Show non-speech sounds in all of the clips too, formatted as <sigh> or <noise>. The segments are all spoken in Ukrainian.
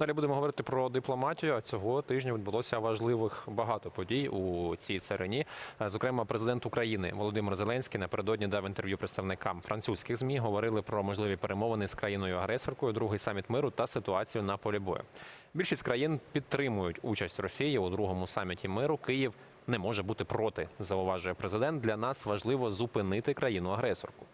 Далі будемо говорити про дипломатію. Цього тижня відбулося важливих багато подій у цій царині. Е, Зокрема, президент України Володимир Зеленський напередодні дав інтерв'ю представникам французьких змі. Говорили про можливі перемовини з країною агресоркою, другий саміт миру та ситуацію на полі бою. Більшість країн підтримують участь Росії у другому саміті миру. Київ не може бути проти, зауважує президент. Для нас важливо зупинити країну агресорку.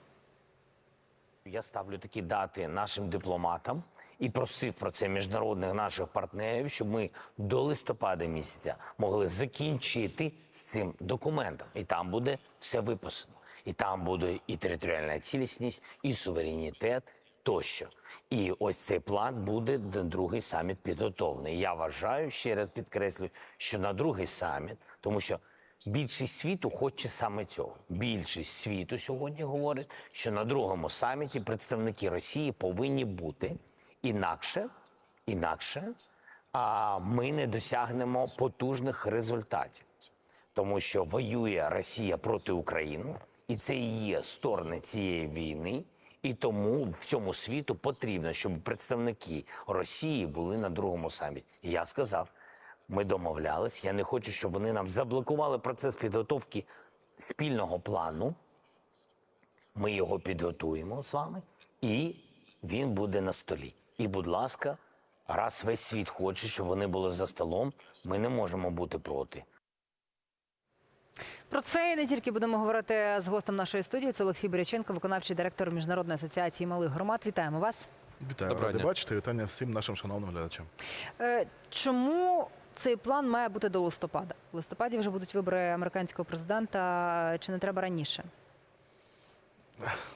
Я ставлю такі дати нашим дипломатам і просив про це міжнародних наших партнерів, щоб ми до листопада місяця могли закінчити з цим документом. І там буде все виписано. І там буде і територіальна цілісність, і суверенітет тощо. І ось цей план буде на другий саміт підготовлений. Я вважаю, ще раз підкреслюю, що на другий саміт, тому що Більшість світу хоче саме цього. Більшість світу сьогодні говорить, що на другому саміті представники Росії повинні бути інакше, інакше, а ми не досягнемо потужних результатів, тому що воює Росія проти України, і це є сторони цієї війни. І тому всьому світу потрібно, щоб представники Росії були на другому саміті. І я сказав, ми домовлялись. Я не хочу, щоб вони нам заблокували процес підготовки спільного плану. Ми його підготуємо з вами, і він буде на столі. І, будь ласка, раз весь світ хоче, щоб вони були за столом, ми не можемо бути проти. Про це і не тільки будемо говорити з гостем нашої студії. Це Олексій Боряченко, виконавчий директор Міжнародної асоціації малих громад. Вітаємо вас. Вітаю, Доброго дня. бачити. Вітання всім нашим шановним глядачам. Е, Чому цей план має бути до листопада? В листопаді вже будуть вибори американського президента. Чи не треба раніше? <laughs>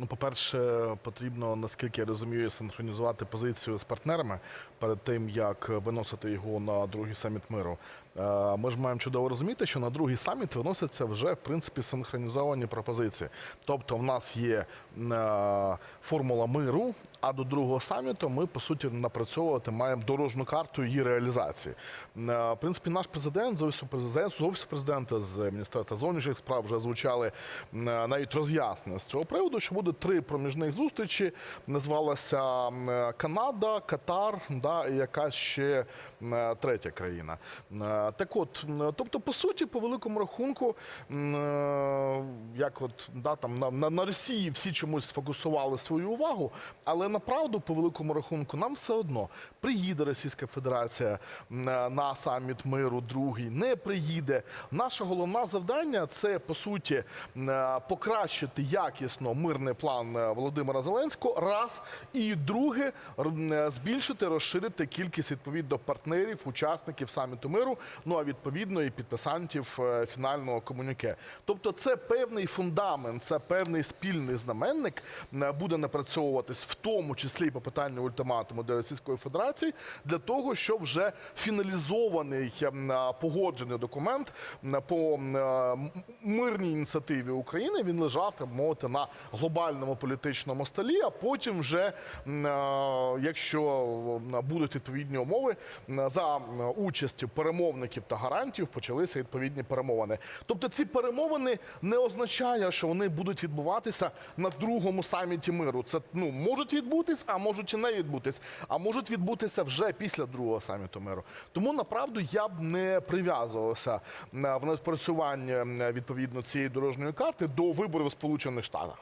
Ну, по-перше, потрібно, наскільки я розумію, синхронізувати позицію з партнерами перед тим, як виносити його на другий саміт миру. Е, Ми ж маємо чудово розуміти, що на другий саміт виносяться вже в принципі синхронізовані пропозиції. Тобто, в нас є е, формула миру, а до другого саміту ми по суті напрацьовувати маємо дорожню карту її реалізації. Е, В принципі, наш президент з офісу президента, з офісу президента, з міністерства зовнішніх справ вже звучали навіть роз'яснення з цього приводу, що буде три проміжних зустрічі. Називалася е, Канада, Катар, да, і якась ще третя країна. Так от, тобто, по суті, по великому рахунку, е, як от да, там на, на, на Росії всі чомусь сфокусували свою увагу, але направду, по великому рахунку, нам все одно приїде Російська Федерація е, на саміт миру, другий, не приїде. Наше головне завдання це по суті е, покращити якісно мирний план Володимира Зеленського. Раз і друге збільшити, розширити кількість відповідно партнерів, учасників саміту миру. Ну а відповідно і підписантів е, фінального комуніке. Тобто, це певний фундамент, це певний спільний знаменник е, буде напрацьовуватись, в тому числі і по питанню ультиматуму для Російської Федерації, для того, щоб вже фіналізований е, погоджений документ по мирній ініціативі України він лежав так мовити на глобальному політичному столі. А потім, вже якщо будуть відповідні умови, за м, участі перемовників та гарантів почалися відповідні перемовини. Тобто ці перемовини не означає, що вони будуть відбуватися на другому саміті миру. Це ну можуть відбутись, а можуть і не відбутись, а можуть відбутися вже після другого саміту миру. Тому направду я б не прив'язувався е, в напрацюванні е, відповідно цієї дорожньої карти до виборів у Сполучених Штатах.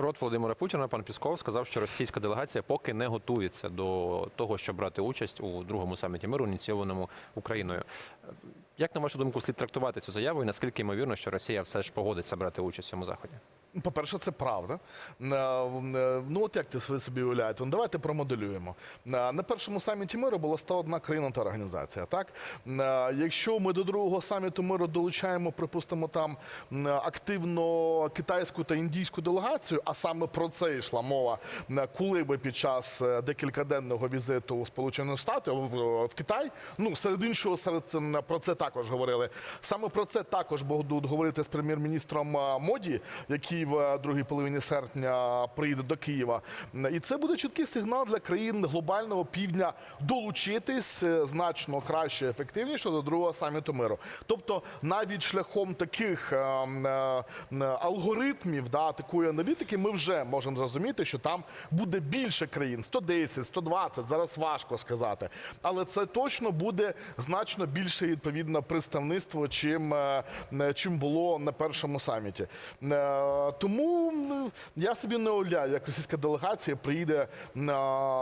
Рот Володимира Путіна, пан Пісков, сказав, що російська делегація поки не готується до того, щоб брати участь у другому саміті миру, ініційованому Україною. Як на вашу думку, слід трактувати цю заяву, і наскільки ймовірно, що Росія все ж погодиться брати участь в цьому заході? По-перше, це правда. Е, е, Ну, от як ти собі уявляєте? Ну, давайте промоделюємо. Е, На першому саміті миру була 101 країна та організація. Так? Якщо ми до другого саміту миру долучаємо, припустимо, там активно китайську та індійську делегацію, а саме про це йшла мова, коли би під час декількаденного візиту у Сполучені Штати в, Китай, ну серед іншого, серед про це також говорили. Саме про це також будуть говорити з прем'єр-міністром Моді, який в другій половині серпня приїде до Києва. І це буде чіткий сигнал для країн глобального півдня долучитись е, значно краще, ефективніше до другого саміту миру. Тобто, навіть шляхом таких е, м, е, алгоритмів, да, такої аналітики, ми вже можемо зрозуміти, що там буде більше країн 110, 120, зараз важко сказати. Але це точно буде значно більше відповідно представництво, чим, е, чим було на першому саміті. Тому я собі не уявляю, як російська делегація приїде на,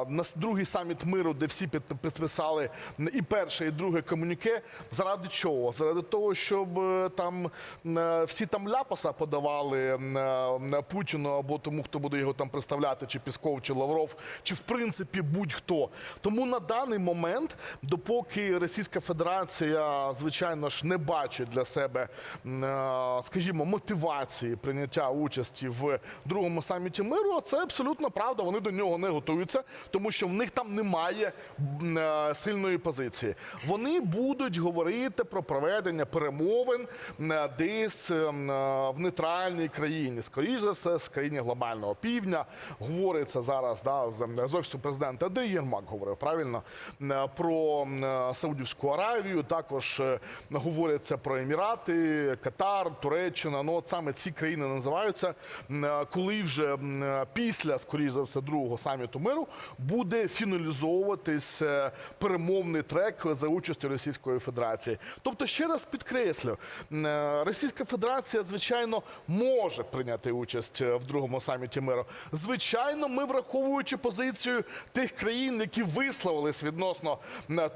на другий саміт миру, де всі під- підписали і перше, і друге комюніке. Заради чого? Заради того, щоб е, там е, всі там ляпаса подавали е, Путіну або тому, хто буде його там представляти, чи Пісков, чи Лавров, чи в принципі будь-хто. Тому на даний момент, допоки Російська Федерація, звичайно ж, не бачить для себе, скажімо, мотивації прийняття участі в другому саміті миру, а це абсолютно правда. Вони до нього не готуються, тому що в них там немає е, сильної позиції. Вони будуть говорити про проведення перемовин е, десь е, м, е, в нейтральній країні, скоріш за все, з країни глобального півдня. Говориться зараз да, з з офісу президента Андрій Єрмак говорив правильно про Саудівську Аравію. Також говориться про Емірати, Катар, Туреччина. Ну от саме ці країни називаються, м, е, коли вже е, після, скоріш за все, другого саміту миру буде фіналізовуватись е, перемовний трек за участю Російської Федерації. Тобто, ще раз підкреслю, Російська Федерація, звичайно, може прийняти участь в другому саміті миру. Звичайно, ми враховуючи позицію тих країн, які висловились відносно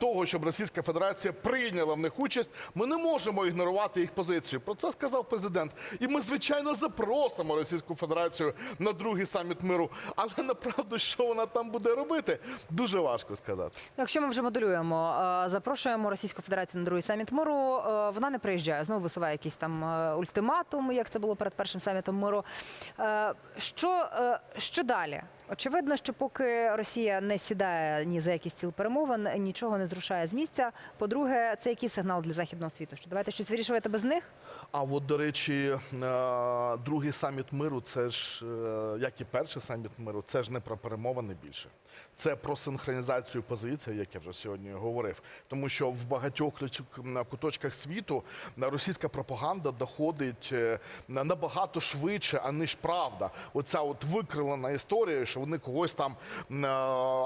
того, щоб Російська Федерація прийняла в них участь, ми не можемо ігнорувати їх позицію. Про це сказав президент. І ми, звичайно, запросимо Російську Федерацію на другий саміт миру. Але направду, що вона там буде робити, дуже важко сказати. Якщо ми вже моделюємо, е, запрошуємо Російську Федерацію на другий саміт миру, е, вона не приїжджає. Знову висуває якийсь там е, ультиматум, як це було перед першим самітом миру. Що, що далі? Очевидно, що поки Росія не сідає ні за якийсь стіл перемовин, нічого не зрушає з місця. По-друге, це який сигнал для західного світу? Що давайте щось вирішувати без них? А от, до речі, е, другий саміт миру, це ж, е, як і перший саміт миру, це ж не про перемовини більше. Це про синхронізацію позицій, як я вже сьогодні говорив. Тому що в багатьох куточках світу російська пропаганда доходить е, набагато швидше, аніж правда. Оця от викривлена історія, що вони когось там е,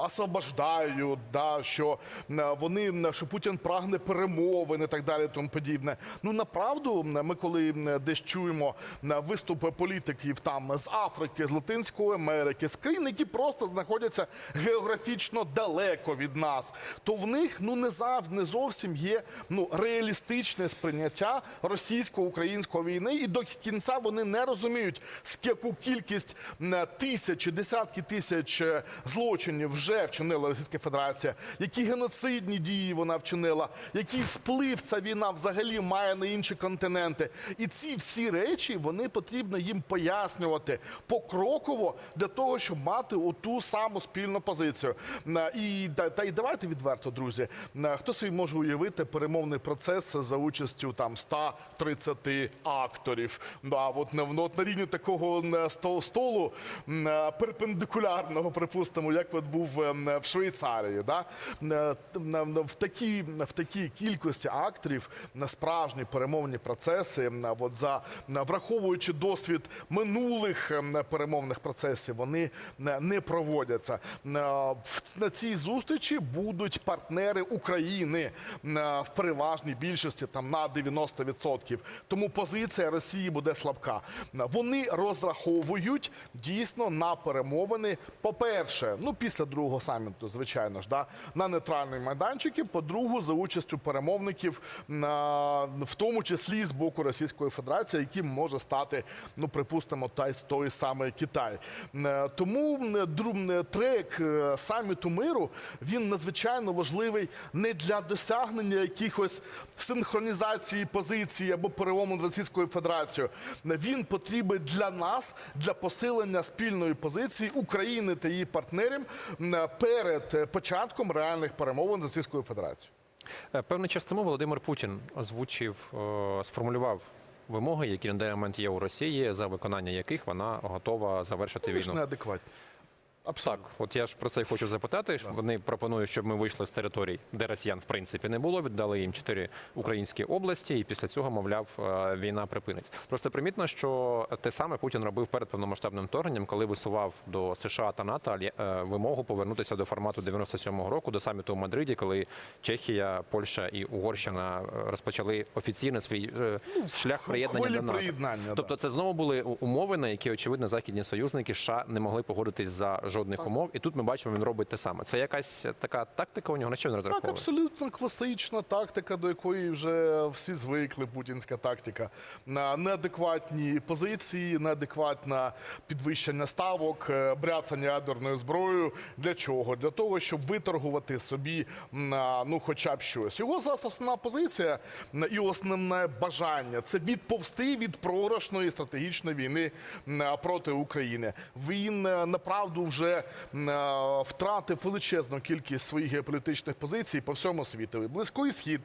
освобождають, да, що е, вони що Путін прагне перемовин і так далі, тому подібне. Ну направду, ми коли десь чуємо виступи політиків там з Африки, з Латинської Америки, з країн, які просто знаходяться географічно далеко від нас, то в них ну не завжди не зовсім є ну реалістичне сприйняття російсько-української війни, і до кінця вони не розуміють, яку кількість м, тисячі, десятки тисяч е, злочинів вже вчинила Російська Федерація, які геноцидні дії вона вчинила, який вплив ця війна взагалі має на інші континенти. І ці всі речі вони потрібно їм пояснювати покроково для того, щоб мати оту саму спільну позицію. Е, І та, й давайте відверто, друзі. е, Хто собі може уявити перемовний процес за участю там 130 акторів? Да, от, на- ну, от на рівні такого е, столу перпендикулярного, припустимо, як от був в Швейцарії. Да? В такій, в такій кількості акторів на справжні перемовні процеси, от за враховуючи досвід минулих перемовних процесів, вони не проводяться. Е, На цій зустрічі будуть партнери України е, в переважній більшості там на 90%. Тому позиція Росії буде слабка. Е, Вони розраховують дійсно на перемовини. По-перше, ну після другого саміту, звичайно ж, да, на нейтральні майданчики. По-друге, за участю перемовників, на, в тому числі з боку Російської Федерації, яким може стати, ну припустимо, та й той самий Китай. Е, Тому м, дру- трек е, саміту миру він надзвичайно важливий не для досягнення якихось синхронізації позиції або перелому з Російською Федерацією. Він потрібен для нас для посилення спільної позиції України та її партнерів перед е, початком реальних перемовин з Російською Федерацією. Е, Певний час тому Володимир Путін озвучив, е, сформулював вимоги, які на даний момент є у Росії, за виконання яких вона готова завершити війну. неадекватні. Так, от я ж про це й хочу запитати. Вони пропонують, щоб ми вийшли з територій, де росіян в принципі не було. Віддали їм чотири українські області, і після цього, мовляв, е, війна припиниться. Просто примітно, що те саме Путін робив перед повномасштабним вторгненням, коли висував до США та НАТО е, вимогу повернутися до формату 97-го року, до саміту у Мадриді, коли Чехія, Польща і Угорщина е, розпочали офіційно свій е, шлях приєднання до НАТО. Тобто, це знову були умови, на які очевидно західні союзники США не могли погодитись за жодних умов. І тут ми бачимо, він робить те саме. Це якась така тактика у нього на що він Так, абсолютно класична тактика, до якої вже всі звикли. Путінська тактика на неадекватні позиції, неадекватне підвищення ставок, е, бряцання ядерною зброєю. Для чого? Для того, щоб виторгувати собі ну, хоча б щось. Його зараз основна позиція і основне бажання це відповсти від програшної стратегічної війни проти України. Він е, направду вже м, а, втратив величезну кількість своїх геополітичних позицій по всьому світу. Близький схід.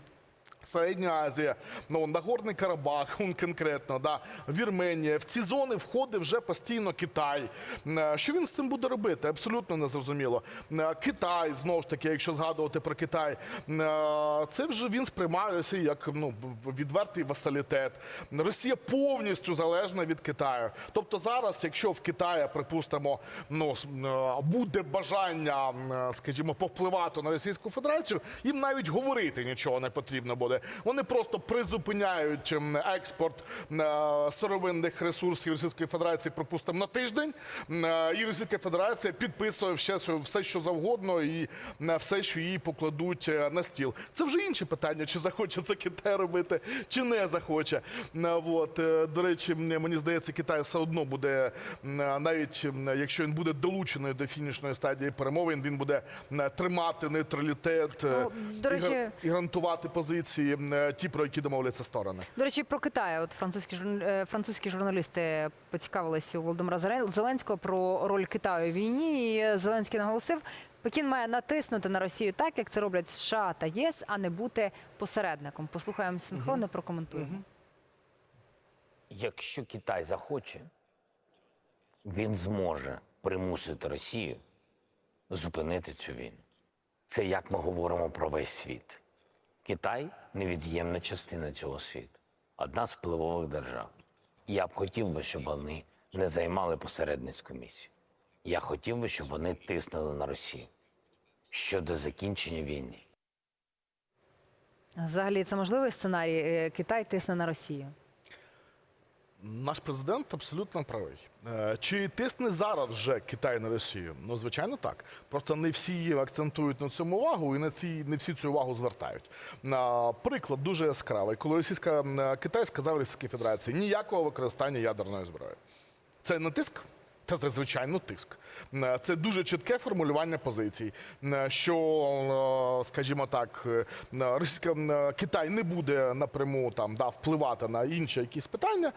Середня Азія, ну Нагорний Карабах, <laughs> он конкретно, да, Вірменія. В ці зони входить вже постійно Китай. Е, Що він з цим буде робити? Абсолютно незрозуміло. Е, Китай, знову ж таки, якщо згадувати про Китай, е, це вже він сприймається як ну, відвертий васалітет. Росія повністю залежна від Китаю. Тобто зараз, якщо в Китаї, припустимо, ну, буде бажання, скажімо, повпливати на Російську Федерацію, їм навіть говорити нічого не потрібно буде. Вони просто призупиняють ем, експорт е, сировинних ресурсів Російської Федерації, припустимо, на тиждень. Е, І Російська Федерація підписує все, все, що завгодно, і е, все, що їй покладуть на стіл. Це вже інше питання, чи захоче це Китай робити, чи не захоче. От, до речі, мені здається, Китай все одно буде, навіть якщо він буде долучений до фінішної стадії перемовин, він буде тримати нейтралітет Ну, до речі- і гарантувати позиції, м, е, ті, про які домовляться сторони. До речі, про Китай. От французькі е, французькі журналісти поцікавилися у Володимира Зелен- Зеленського про роль Китаю у війні. І Зеленський наголосив, Пекін має натиснути на Росію так, як це роблять США та ЄС, а не бути посередником. Послухаємо синхронно, прокоментуємо. Якщо Китай захоче, він зможе примусити Росію зупинити цю війну. Це як ми говоримо про весь світ. Китай невід'ємна частина цього світу, одна з впливових держав. Я б хотів би, щоб вони не займали посередницьку місію. Я хотів би, щоб вони тиснули на Росію щодо закінчення війни. Взагалі, це можливий сценарій. Е, Китай тисне на Росію. Наш президент абсолютно правий. Е, Чи тисне зараз вже Китай на Росію? Ну, звичайно, так. Просто не всі акцентують на цьому увагу і на ці, не всі цю увагу звертають. Приклад дуже яскравий, коли російська Китай сказав Російській Федерації ніякого використання ядерної зброї. Це не тиск? Та це звичайно тиск. Е, Це дуже чітке формулювання позицій, е, що, е, скажімо так, російська Китай не буде напряму там да впливати на інші якісь питання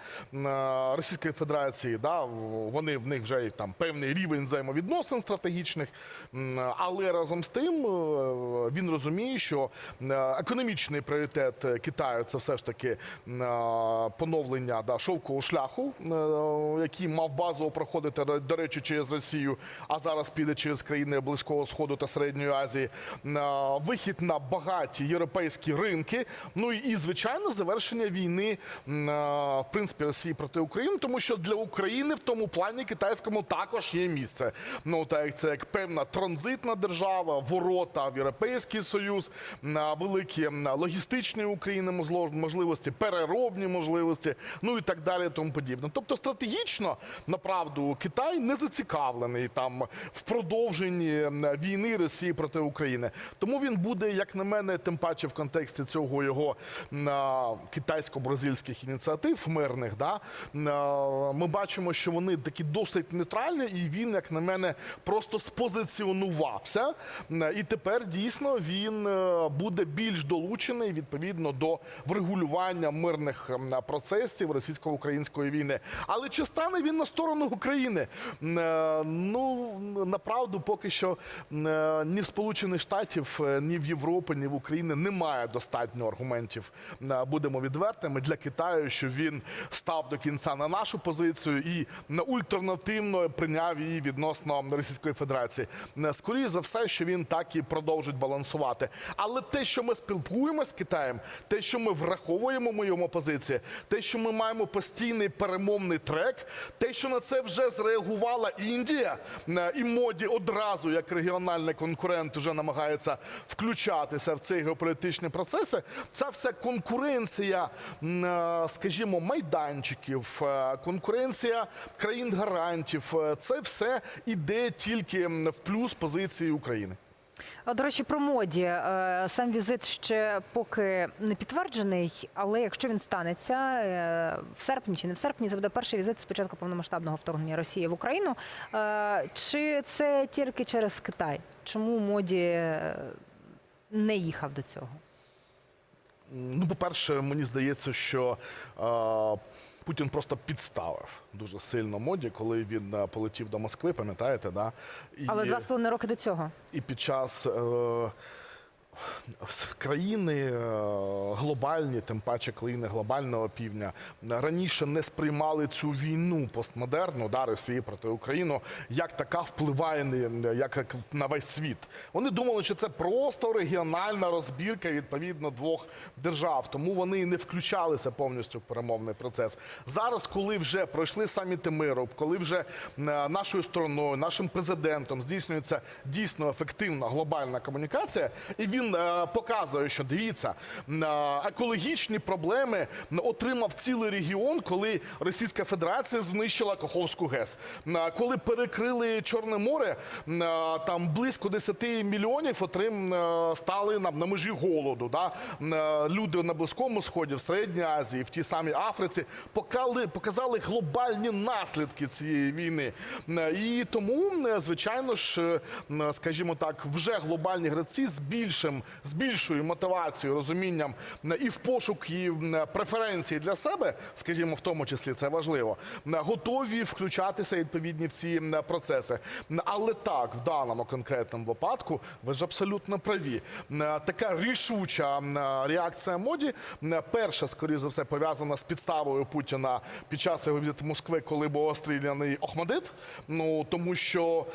Російської Федерації. Да, вони в них вже там певний рівень взаємовідносин стратегічних, але разом з тим він розуміє, що економічний пріоритет Китаю це все ж таки поновлення да, шовкового шляху, який мав базово проходити, до речі, через Росію, а зараз піде через країни Близького Сходу та Середньої Азії. Вихід на багаті європейські ринки. Ну і, звичайно, завершення війни в принципі Росії проти України, тому що для України в тому плані китайському також є місце. Ну так як це як певна транзитна держава, ворота в Європейський Союз, великі логістичні України можливості, переробні можливості, ну і так далі, тому подібне. Тобто, стратегічно, направду, Китай не зацікавлений там в продовженні війни Росії проти України. Тому він буде, як на мене, тим паче в контексті цього його китайсько-бразильських ініціатив мирних. Да, ми бачимо, що вони такі досить нейтральні, і він, як на мене, просто спозиціонувався. І тепер дійсно він е, буде більш долучений відповідно до врегулювання мирних процесів російсько-української війни. Але чи стане він на сторону України? України. Е, Ну направду, поки що е, ні в Сполучених Штатів, е, ні в Європі, ні в Україні немає достатньо аргументів. Будемо відвертими для Китаю, що він став до кінця на нашу позицію і на ультранативно прийняв її відносно Російської Федерації. Скоріше за все, що він так і продовжить балансувати. Але те, що ми спілкуємося з Китаєм, те, що ми враховуємо в моєму позиції, те, що ми маємо постійний перемовний трек, те, що на це вже зреагувала Індія, е, і моді одразу, як регіональний конкурент, вже намагається включатися в ці геополітичні процеси. Це все конкуренція, е, скажімо, майданчиків, е, конкуренція країн гарантів. Це все іде тільки в плюс позиції України. А, До речі, про моді. Е, Сам візит ще поки не підтверджений, але якщо він станеться е, в серпні чи не в серпні, це буде перший візит з початку повномасштабного вторгнення Росії в Україну. Е, Чи це тільки через Китай? Чому моді е, не їхав до цього? Ну, по-перше, мені здається, що е, Путін просто підставив дуже сильно моді, коли він е, полетів до Москви, пам'ятаєте, да? І, Але два з половиною роки до цього. і під час. Е, Країни е, глобальні, тим паче країни глобального півдня, раніше не сприймали цю війну постмодерну да, Росії проти України, як така впливає як на весь світ. Вони думали, що це просто регіональна розбірка відповідно двох держав. Тому вони і не включалися повністю в перемовний процес. Зараз, коли вже пройшли саміти миру, коли вже е, нашою стороною, нашим президентом здійснюється дійсно ефективна глобальна комунікація, і він е, показує, що дивіться, е, екологічні проблеми отримав цілий регіон, коли Російська Федерація знищила Каховську ГЕС. Е, Коли перекрили Чорне море, там близько 10 мільйонів отрим стали на, на межі голоду. Да? Люди на Близькому Сході, в Середній Азії, в тій самій Африці показали, показали глобальні наслідки цієї війни. І тому, звичайно ж, скажімо так, вже глобальні гравці з більшим, з більшою мотивацією, розумінням і в пошукі м, преференцій для себе, скажімо, в тому числі це важливо, готові включатися відповідні в ці процеси. Але так, в даному конкретному випадку, ви ж абсолютно праві. Така рішуча реакція моді. м, Перша, скоріше за все, пов'язана з підставою Путіна під час його візиту Москви, коли був розстріляний Охмадит. Ну тому що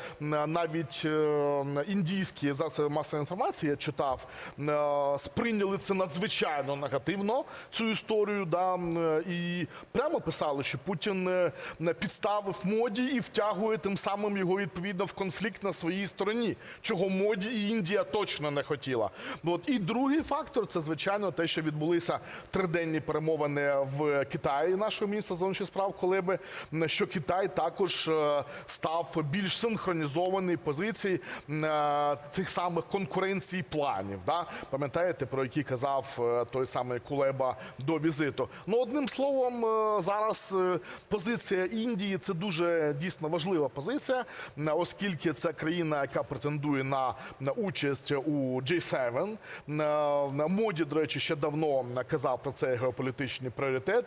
навіть е, індійські засоби масової інформації я читав, е, сприйняли це надзвичайно негативно. Цю історію, да е, і прямо писали, що Путін е, підставив моді і втягує тим самим його відповідно в конфлікт на своїй стороні, чого моді і Індія точно не хотіла. От і другий фактор це звичайно те, що відбулися триденні перемовини в Китаї нашого міністра зовнішніх справ Колеби, м, що Китай також е, став більш синхронізований позиції е, цих самих конкуренцій планів. Да? Пам'ятаєте, про які казав е, той самий Кулеба до візиту? Ну, одним словом, е, зараз е, позиція Індії це дуже дійсно важлива позиція, оскільки це країна, яка претендує на, участь у G7. На, на моді, до речі, ще давно казав про цей геополітичний пріоритет.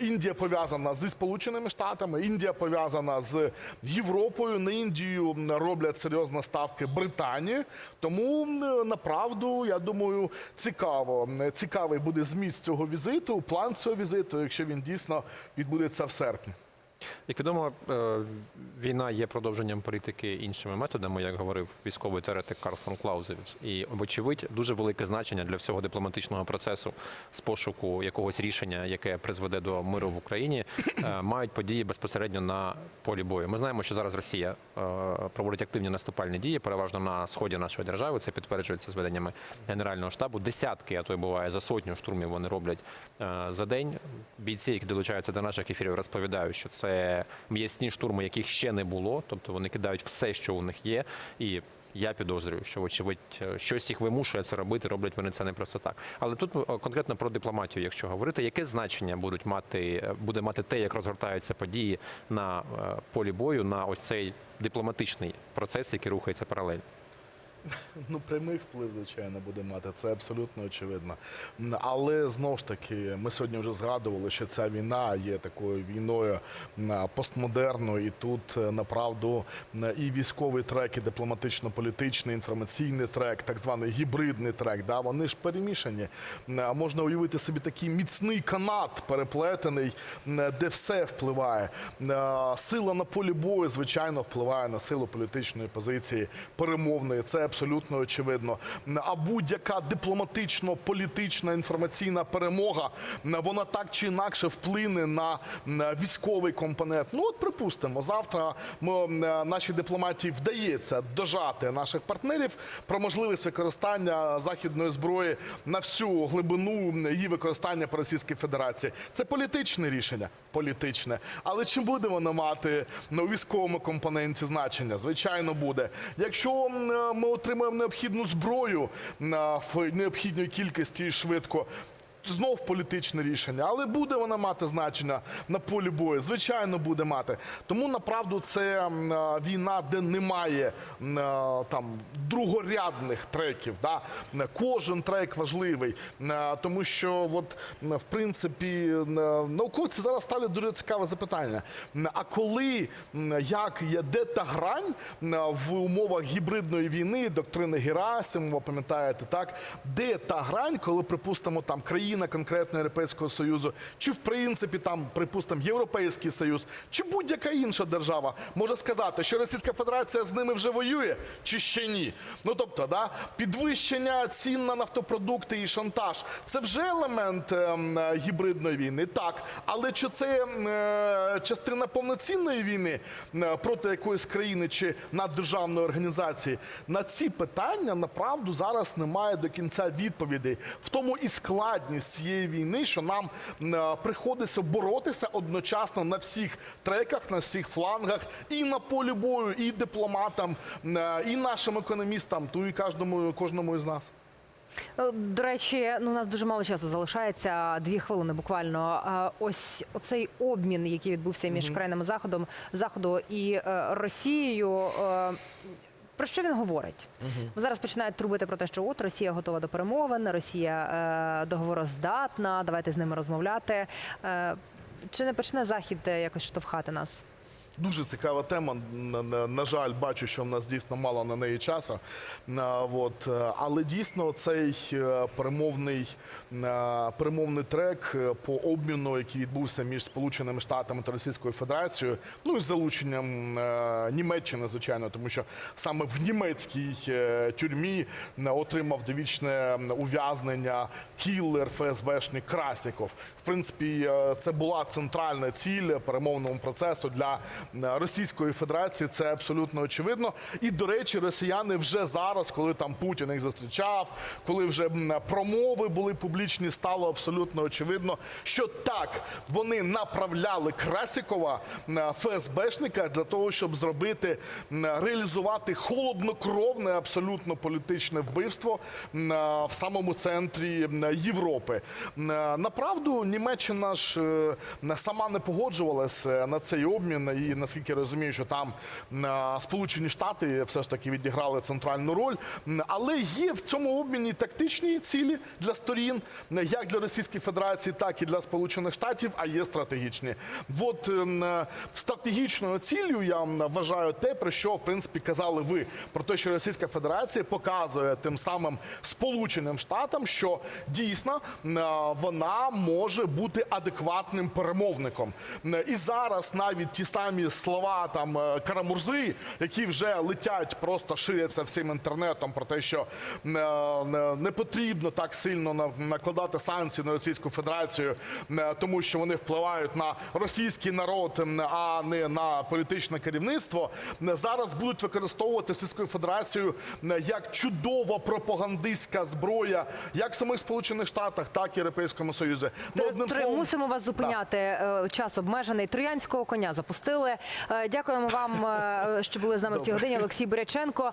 Індія пов'язана зі Сполученими Штатами, Індія пов'язана з Європою. На Індію роблять серйозні ставки Британії. Тому м, направду, я думаю, цікаво. Цікавий буде зміст цього візиту, план цього візиту, якщо він дійсно відбудеться в серпні. Як відомо, е, війна є продовженням політики іншими методами, як говорив військовий теоретик Карл фон Клаузевіц. І, вочевидь, дуже велике значення для всього дипломатичного процесу з пошуку якогось рішення, яке призведе до миру в Україні, е, мають події безпосередньо на полі бою. Ми знаємо, що зараз Росія е, проводить активні наступальні дії, переважно на сході нашої держави. Це підтверджується зведеннями Генерального штабу. Десятки, а то й буває за сотню штурмів вони роблять за день. Бійці, які долучаються до наших ефірів, розповідають, що це м'ясні штурми, яких ще не було. Тобто вони кидають все, що у них є, і я підозрюю, що вочевидь е, щось їх вимушує це робити. Роблять вони це не просто так. Але тут е, конкретно про дипломатію, якщо говорити, яке значення будуть мати е, буде мати те, як розгортаються події на е, полі бою, на ось цей дипломатичний процес, який рухається паралельно. <laughs> Ну, прямий вплив, звичайно, буде мати. Це абсолютно очевидно. Але знову ж таки, ми сьогодні вже згадували, що ця війна є такою війною постмодерною, і тут е, направду і військовий трек, і дипломатично-політичний, інформаційний трек, так званий гібридний трек. Да, вони ж перемішані. Можна уявити собі такий міцний канат переплетений, де все впливає. Сила на полі бою, звичайно, впливає на силу політичної позиції перемовної. Це абсолютно очевидно. А будь-яка дипломатично-політична інформаційна перемога, вона так чи інакше вплине на військовий компонент. Ну от припустимо, завтра ми, нашій дипломатії вдається дожати наших партнерів про можливість використання західної зброї на всю глибину її використання по Російській Федерації. Це політичне рішення, політичне. Але чи буде воно мати на військовому компоненті значення? Звичайно, буде. Якщо ми отримаємо необхідну зброю в необхідній кількості і швидко. Знов політичне рішення, але буде вона мати значення на полі бою. Звичайно, буде мати. Тому направду це війна, де немає там другорядних треків. Да? Кожен трек важливий, тому що, от, в принципі, науковці зараз ставлять дуже цікаве запитання. А коли, як є, де та грань в умовах гібридної війни, доктрини Герасимова, пам'ятаєте, так? Де та грань, коли, припустимо, там країна конкретно Європейського Союзу, чи в принципі там, припустимо, Європейський Союз, чи будь-яка інша держава може сказати, що Російська Федерація з ними вже воює, чи ще ні? Ну тобто, да, підвищення цін на нафтопродукти і шантаж це вже елемент ем, е, гібридної війни, так. Але чи це е, частина повноцінної війни е, проти якоїсь країни чи наддержавної організації? На ці питання направду зараз немає до кінця відповідей. В тому і складність цієї війни, що нам е, приходиться боротися одночасно на всіх треках, на всіх флангах, і на полі бою, і дипломатам, е, і нашим економістам, то і кожному, кожному із нас. Е, До речі, ну у нас дуже мало часу залишається дві хвилини буквально. Ось оцей обмін, який відбувся між країнами заходом заходу і Росією. Про що він говорить? Угу. Зараз починають трубити про те, що от Росія готова до перемовин, Росія е, договороздатна, давайте з ними розмовляти. Е, чи не почне Захід е, якось штовхати нас? Дуже цікава тема. На, жаль, бачу, що в нас дійсно мало на неї часу. От, е, але дійсно цей е, перемовний, е, перемовний трек по обміну, який відбувся між Сполученими Штатами та Російською Федерацією, ну і залученням Німеччини, звичайно, тому що саме в німецькій тюрмі отримав довічне ув'язнення кілер ФСБшник Красіков. В принципі, це була центральна ціль перемовного процесу для Російської Федерації. Це абсолютно очевидно. І до речі, росіяни вже зараз, коли там Путін їх зустрічав, коли вже промови були публічні, стало абсолютно очевидно, що так вони направляли Красікова е, ФСБшника для того, щоб зробити реалізувати холоднокровне, абсолютно політичне вбивство е, в самому центрі Європи. Е, Направду, Німеччина ж е, сама не погоджувалася на цей обмін, і наскільки я розумію, що там Сполучені Штати все ж таки відіграли центральну роль. Але є в цьому обміні тактичні цілі для сторін, як для Російської Федерації, так і для Сполучених Штатів, а є стратегічні. От стратегічною ціллю я вважаю те, про що в принципі казали ви, про те, що Російська Федерація показує тим самим Сполученим Штатам, що дійсно вона може бути адекватним перемовником. І зараз навіть ті самі слова там е, Карамурзи, які вже летять, просто ширяться всім інтернетом про те, що е, не- не потрібно так сильно на- накладати санкції на Російську Федерацію, е, тому що вони впливають на російський народ, а не на політичне керівництво. е, Зараз будуть використовувати Російською Федерацією як чудова пропагандистська зброя, як в самих Сполучених Штатах, так і Європейському Союзі. Ну, одним Тро- словом, Мусимо вас зупиняти. Е, Час обмежений. Троянського коня запустили. Е, Дякуємо вам, е, що були з нами в цій годині. Олексій Буряченко.